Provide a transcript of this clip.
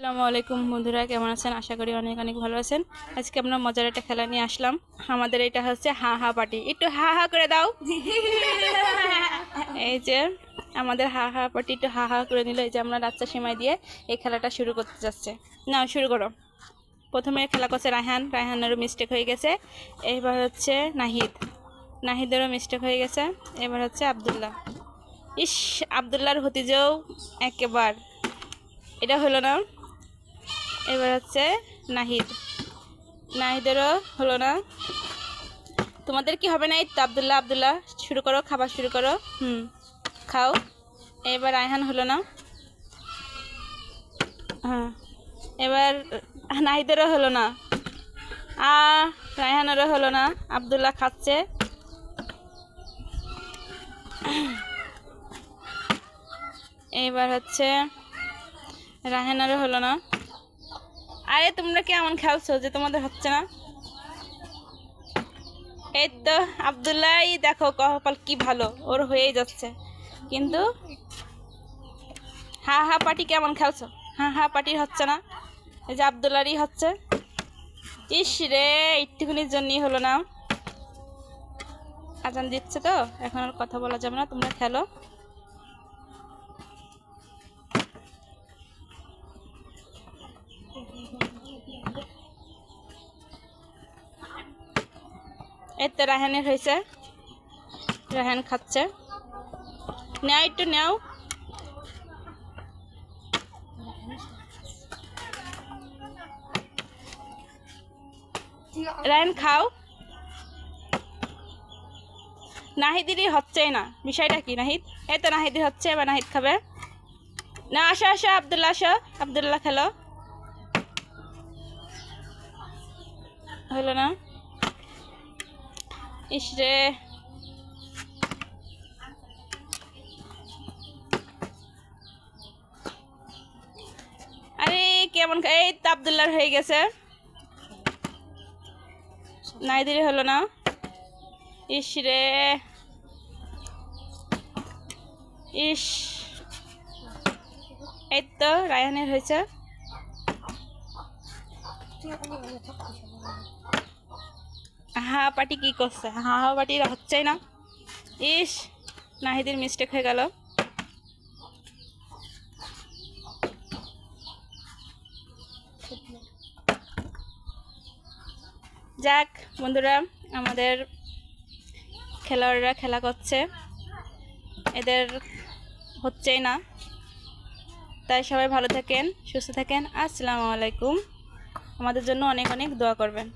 আসসালামু আলাইকুম বন্ধুরা কেমন আছেন? আশা করি অনেক অনেক ভালো আছেন। আজকে আমরা মজার একটা খেলা নিয়ে আসলাম। আমাদের এটা হচ্ছে হা হা পার্টি। একটু হা হা করে দাও। এই যে আমাদের হা হা পার্টি একটু হা হা করে নিল। এই যে আমরা রাচ্চা সেমাই দিয়ে এই খেলাটা শুরু করতে যাচ্ছে। না শুরু করো। প্রথমে খেলা করছে রায়হান। রায়হানেরও মিস্টেক হয়ে গেছে। এবার হচ্ছে নাহিদ। নাহিদেরও মিস্টেক হয়ে গেছে। এবার হচ্ছে আবদুল্লাহ। ইস আবদুল্লাহর হতিজেও একেবার। এটা হলো না? এবার হচ্ছে নাহিদ। নাহিদেরও হলো না। তোমাদের কি হবে না এই তো আবদুল্লাহ আবদুল্লাহ, শুরু করো, খাবার শুরু করো। হুম, খাও। এবার আয়হান হলো না। হ্যাঁ এবার নাহিদেরও হলো না। আ রায়হানেরও হলো না। আবদুল্লাহ খাচ্ছে। এইবার হচ্ছে রাহেনারও হলো না। আরে তোমরা কেমন খেলছো যে তোমাদের হচ্ছে না? এই তো আবদুল্লাহ দেখো কপাল কি ভালো, ওর হয়েই যাচ্ছে। কিন্তু হা হা পার্টি কেমন খেলছো? হা হা পার্টির হচ্ছে না, এই যে আবদুল্লারই হচ্ছে। ইস রে, একটুখানির জন্যই হলো না। আজান দিচ্ছে তো, এখন আর কথা বলা যাবে না, তোমরা খেলো। এই তো রাহানের হয়েছে। রাহান খাচ্ছে। নেও, একটু নেও। রায়ন খাও। নাহিদেরই হচ্ছেই না। বিষয়টা কি, নাহিদ? এই তো হচ্ছে, এবার নাহিদ খাবে। না, আসো আসো আবদুল্লা আসো। আবদুল্লাহ খেলো। হলো না? ইস রে। আরে, কেমন এই তো আবদুল্লার হয়ে গেছে। নাইদিরি হলো না। ইস রে। ইস। এই তো রায়হানের হয়েছে। হা পাটি কী করছে? হা হা পাটি হচ্ছেই না। ইস, নাহিদের মিস্টেক হয়ে গেল। যাক, বন্ধুরা, আমাদের খেলোয়াড়রা খেলা করছে। এদের হচ্ছেই না। তাই সবাই ভালো থাকেন, সুস্থ থাকেন। আসসালামু আলাইকুম। আমাদের জন্য অনেক অনেক দোয়া করবেন।